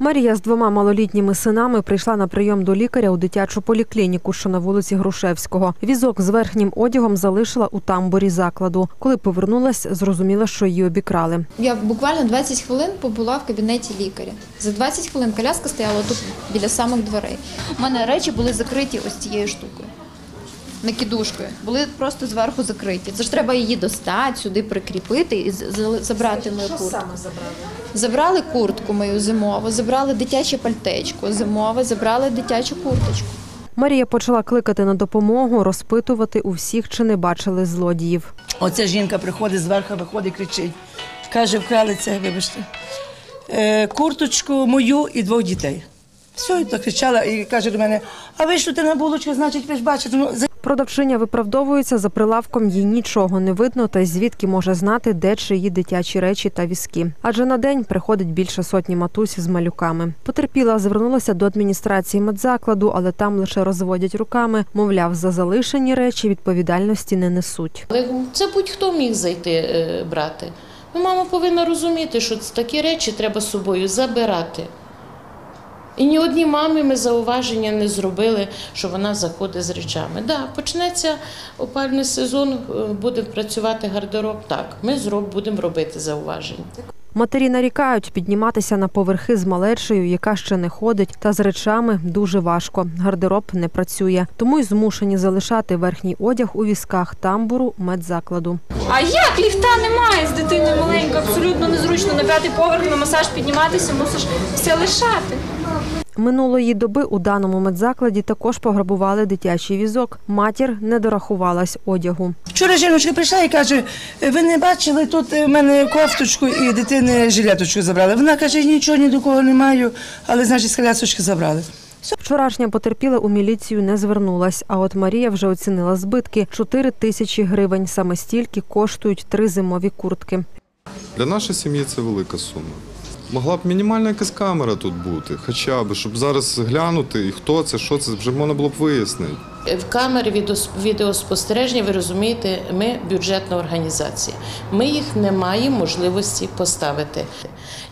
Марія з двома малолітніми синами прийшла на прийом до лікаря у дитячу поліклініку, що на вулиці Грушевського. Візок з верхнім одягом залишила у тамбурі закладу. Коли повернулась, зрозуміла, що її обікрали. Я буквально 20 хвилин побула в кабінеті лікаря. За 20 хвилин коляска стояла тут біля самих дверей. У мене речі були закриті ось цією штукою. Накидушкою. Були просто зверху закриті. Це ж треба її достати, сюди прикріпити і забрати мою куртку. забрали? Забрали куртку мою зимову, забрали дитяче пальтечко зимове, забрали дитячу курточку. Марія почала кликати на допомогу, розпитувати у всіх, чи не бачили злодіїв. Оця жінка приходить зверху, виходить, кричить. Каже, вкрали це, вибачте. Е, курточку мою і двох дітей. Все, і так кричала і каже до мене: а ви ж тут на булочку, значить, ви ж бачите. Продавчиня виправдовується за прилавком. Їй нічого не видно, та й звідки може знати, де чиї дитячі речі та візки. Адже на день приходить більше сотні матусь з малюками. Потерпіла, звернулася до адміністрації медзакладу, але там лише розводять руками. Мовляв, за залишені речі відповідальності не несуть. Але це будь-хто міг зайти е, брати. Ну, мама повинна розуміти, що такі речі треба з собою забирати. І ні одній мамі ми зауваження не зробили, що вона заходить з речами. Да, почнеться опальний сезон, е, буде працювати гардероб. Так, ми будемо робити зауваження. Матері нарікають, підніматися на поверхи з малечею, яка ще не ходить, та з речами дуже важко. Гардероб не працює, тому й змушені залишати верхній одяг у візках тамбуру медзакладу. А як ліфта немає з дитини маленька, абсолютно незручно на п'ятий поверх на масаж підніматися, мусиш все лишати. Минулої доби у даному медзакладі також пограбували дитячий візок. Матір не дорахувалась одягу. Вчора жіночка прийшла і каже: ви не бачили, тут е, в мене кофточку і дитини жилеточку забрали. Вона каже, нічого ні до кого не маю, але значить з колясочки забрали. Вчорашня потерпіла у міліцію не звернулась. А от Марія вже оцінила збитки 4 тисячі гривень. Саме стільки коштують три зимові куртки. Для нашої сім'ї це велика сума. Могла б мінімальна якась камера тут бути, хоча б, щоб зараз глянути, і хто це, що це, вже можна було б вияснити. В відеос- відеоспостереження, ви розумієте, ми бюджетна організація. Ми їх не маємо можливості поставити.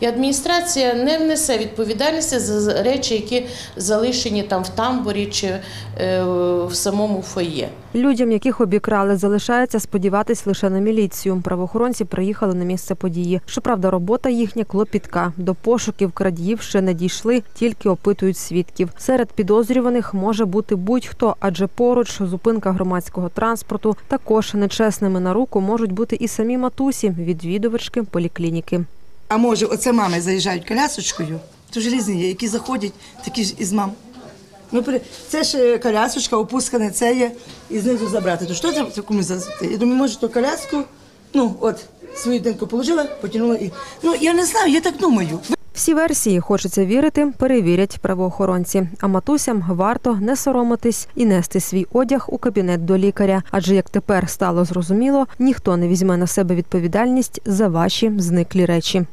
І адміністрація не внесе відповідальності за речі, які залишені там в тамбурі чи е, в самому фоє. Людям, яких обікрали, залишається сподіватись лише на міліцію. Правоохоронці приїхали на місце події. Щоправда, робота їхня клопітка. До пошуків крадіїв ще не дійшли, тільки опитують свідків. Серед підозрюваних може бути будь-хто, адже поруч зупинка громадського транспорту. Також нечесними на руку можуть бути і самі матусі, відвідувачки поліклініки. А може, оце мами заїжджають колясочкою, то ж різні є, які заходять, такі ж із мам. Ну, це ж е, колясочка, опускане, це є, і знизу забрати. То що це такому зазити? Я думаю, може, то коляску, ну, от, свою дитинку положила, потягнула і. Ну, я не знаю, я так думаю. Всі версії, хочеться вірити, перевірять правоохоронці. А матусям варто не соромитись і нести свій одяг у кабінет до лікаря. Адже як тепер стало зрозуміло, ніхто не візьме на себе відповідальність за ваші зниклі речі.